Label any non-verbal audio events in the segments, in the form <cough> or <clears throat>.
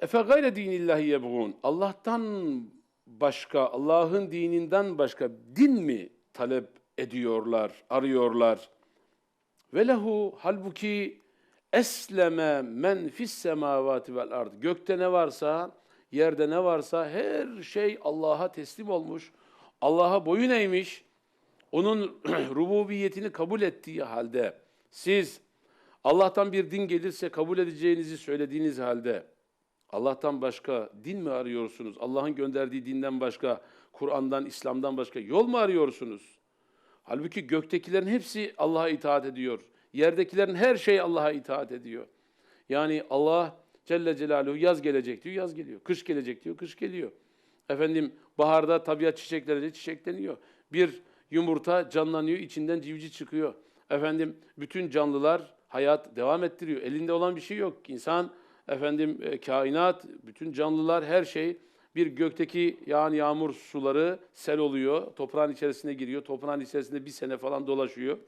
Efe gayre dinillahi yebğun. Allah'tan başka, Allah'ın dininden başka din mi talep ediyorlar, arıyorlar? Ve lehu halbuki esleme men fis semavati vel ard. Gökte ne varsa, yerde ne varsa her şey Allah'a teslim olmuş. Allah'a boyun eğmiş. Onun <clears throat> rububiyetini kabul ettiği halde siz Allah'tan bir din gelirse kabul edeceğinizi söylediğiniz halde Allah'tan başka din mi arıyorsunuz? Allah'ın gönderdiği dinden başka, Kur'an'dan, İslam'dan başka yol mu arıyorsunuz? Halbuki göktekilerin hepsi Allah'a itaat ediyor. Yerdekilerin her şeyi Allah'a itaat ediyor. Yani Allah Celle Celaluhu yaz gelecek diyor, yaz geliyor. Kış gelecek diyor, kış geliyor. Efendim baharda tabiat çiçekleri çiçekleniyor. Bir yumurta canlanıyor, içinden civciv çıkıyor. Efendim bütün canlılar hayat devam ettiriyor. Elinde olan bir şey yok. İnsan, efendim e, kainat, bütün canlılar, her şey bir gökteki yağan yağmur suları sel oluyor. Toprağın içerisine giriyor. Toprağın içerisinde bir sene falan dolaşıyor.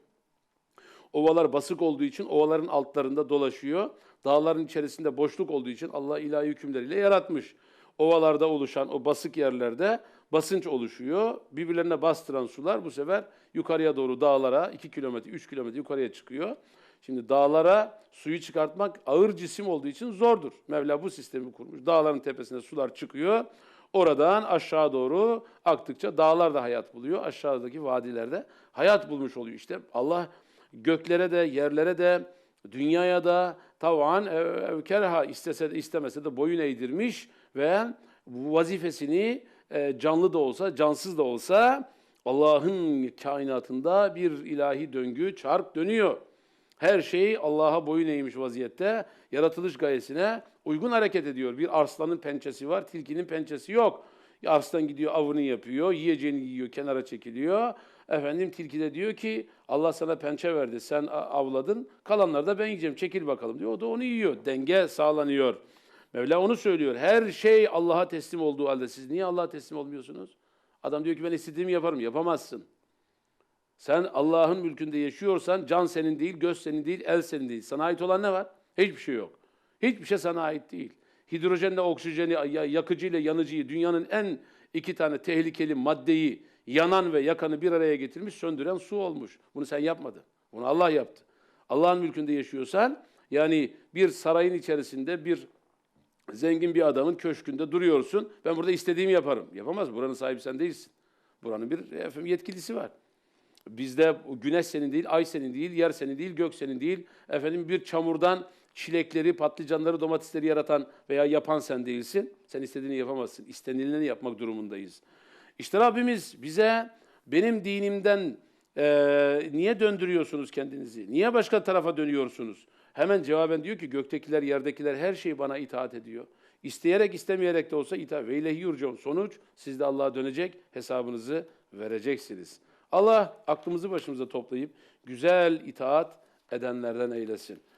Ovalar basık olduğu için ovaların altlarında dolaşıyor. Dağların içerisinde boşluk olduğu için Allah ilahi hükümleriyle yaratmış. Ovalarda oluşan o basık yerlerde basınç oluşuyor. Birbirlerine bastıran sular bu sefer yukarıya doğru dağlara 2 kilometre, 3 kilometre yukarıya çıkıyor. Şimdi dağlara suyu çıkartmak ağır cisim olduğu için zordur. Mevla bu sistemi kurmuş. Dağların tepesine sular çıkıyor. Oradan aşağı doğru aktıkça dağlar da hayat buluyor. Aşağıdaki vadilerde hayat bulmuş oluyor. İşte Allah göklere de, yerlere de, dünyaya da tavan evkerha istese de istemese de boyun eğdirmiş ve vazifesini e, canlı da olsa, cansız da olsa Allah'ın kainatında bir ilahi döngü, çark dönüyor. Her şey Allah'a boyun eğmiş vaziyette, yaratılış gayesine uygun hareket ediyor. Bir arslanın pençesi var, tilkinin pençesi yok. Arslan gidiyor avını yapıyor, yiyeceğini yiyor, kenara çekiliyor. Efendim tilki de diyor ki Allah sana pençe verdi, sen avladın, kalanları da ben yiyeceğim, çekil bakalım diyor. O da onu yiyor, denge sağlanıyor. Mevla onu söylüyor. Her şey Allah'a teslim olduğu halde siz niye Allah'a teslim olmuyorsunuz? Adam diyor ki ben istediğimi yaparım. Yapamazsın. Sen Allah'ın mülkünde yaşıyorsan can senin değil, göz senin değil, el senin değil. Sana ait olan ne var? Hiçbir şey yok. Hiçbir şey sana ait değil. Hidrojenle oksijeni, yakıcı ile yanıcıyı, dünyanın en iki tane tehlikeli maddeyi yanan ve yakanı bir araya getirmiş, söndüren su olmuş. Bunu sen yapmadın. Bunu Allah yaptı. Allah'ın mülkünde yaşıyorsan, yani bir sarayın içerisinde bir zengin bir adamın köşkünde duruyorsun. Ben burada istediğimi yaparım. Yapamaz. Buranın sahibi sen değilsin. Buranın bir efendim, yetkilisi var. Bizde güneş senin değil, ay senin değil, yer senin değil, gök senin değil. Efendim bir çamurdan çilekleri, patlıcanları, domatesleri yaratan veya yapan sen değilsin. Sen istediğini yapamazsın. İstenileni yapmak durumundayız. İşte Rabbimiz bize benim dinimden e, niye döndürüyorsunuz kendinizi? Niye başka tarafa dönüyorsunuz? Hemen cevaben diyor ki göktekiler, yerdekiler her şey bana itaat ediyor. İsteyerek istemeyerek de olsa itaat. Ve ilehi yurcaun. Sonuç siz de Allah'a dönecek, hesabınızı vereceksiniz. Allah aklımızı başımıza toplayıp güzel itaat edenlerden eylesin.